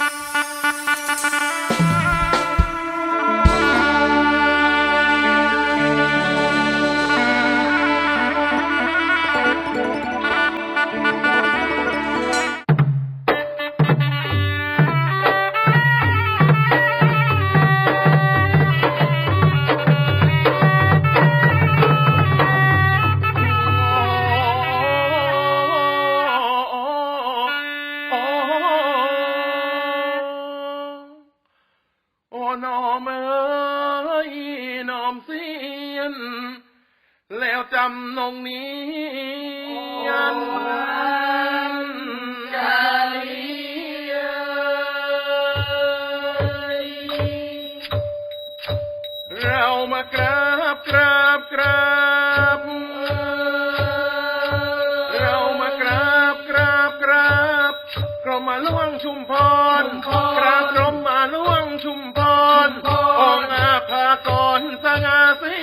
you น แล้วจำนงนี้ยันจาลีเรามากราบกราบกราบ รมมาล่วงชุมพรกราบกรมมาล่วงชุมพรองอาภากรสง่าสี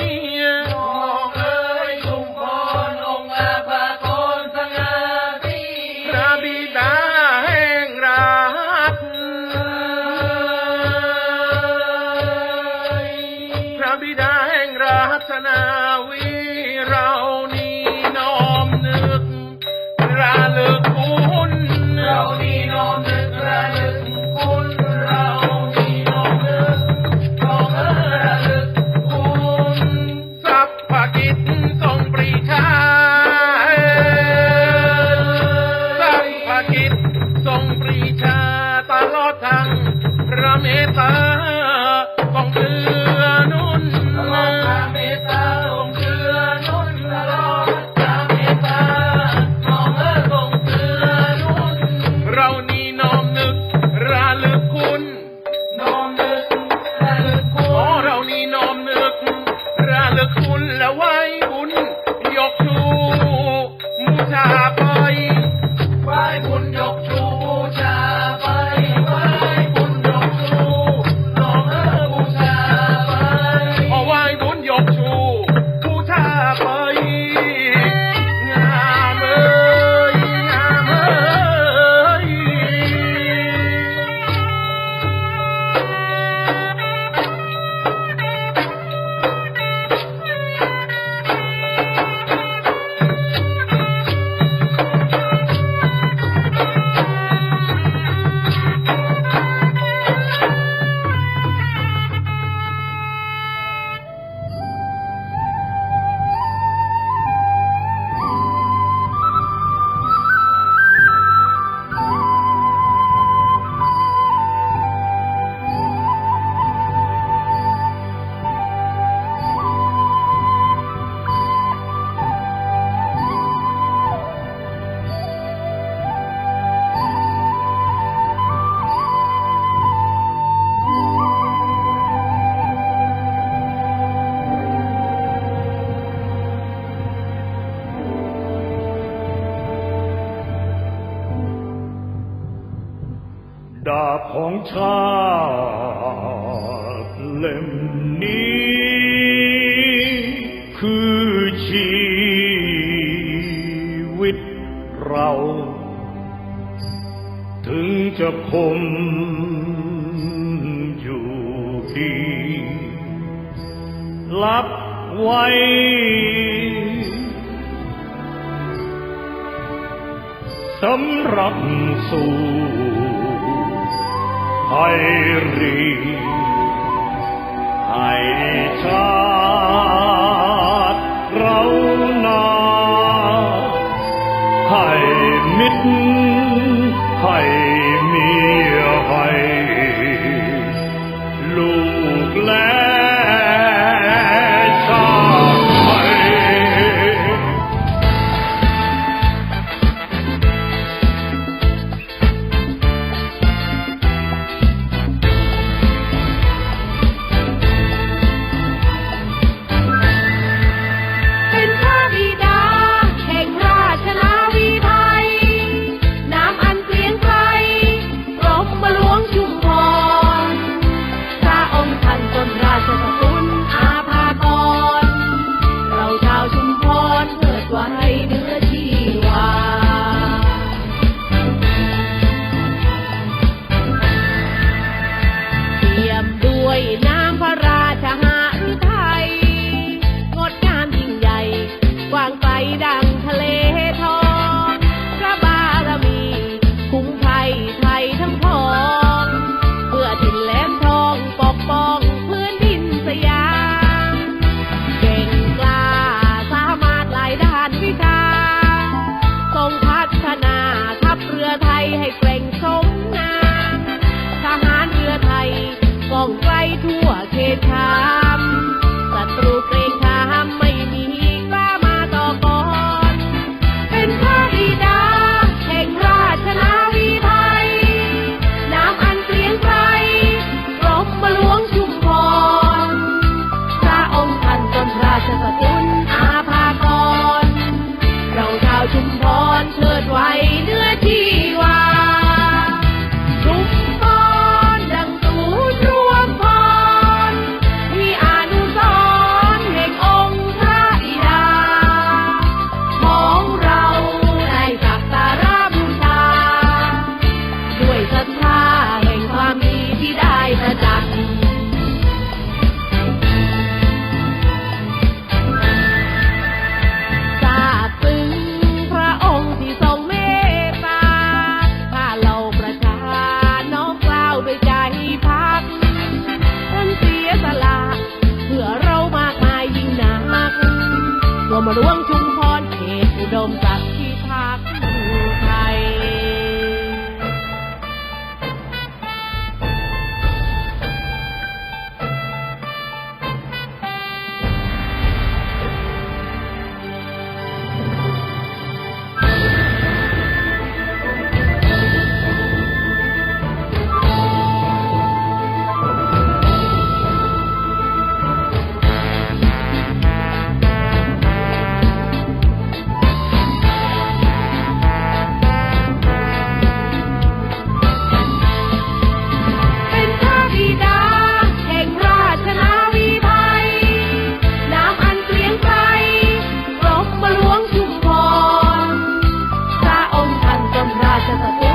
Hallelujah. ของชาติเล่มนี้ คือชีวิตเรา ถึงจะคมอยู่ดีรับไว้สำหรับสู่ Heilig, heilig Tag, Raunacht, heil mitten, heil mir, heil, Luglein. มรวงชุมพรเขตอุดมศักดิ Gracias.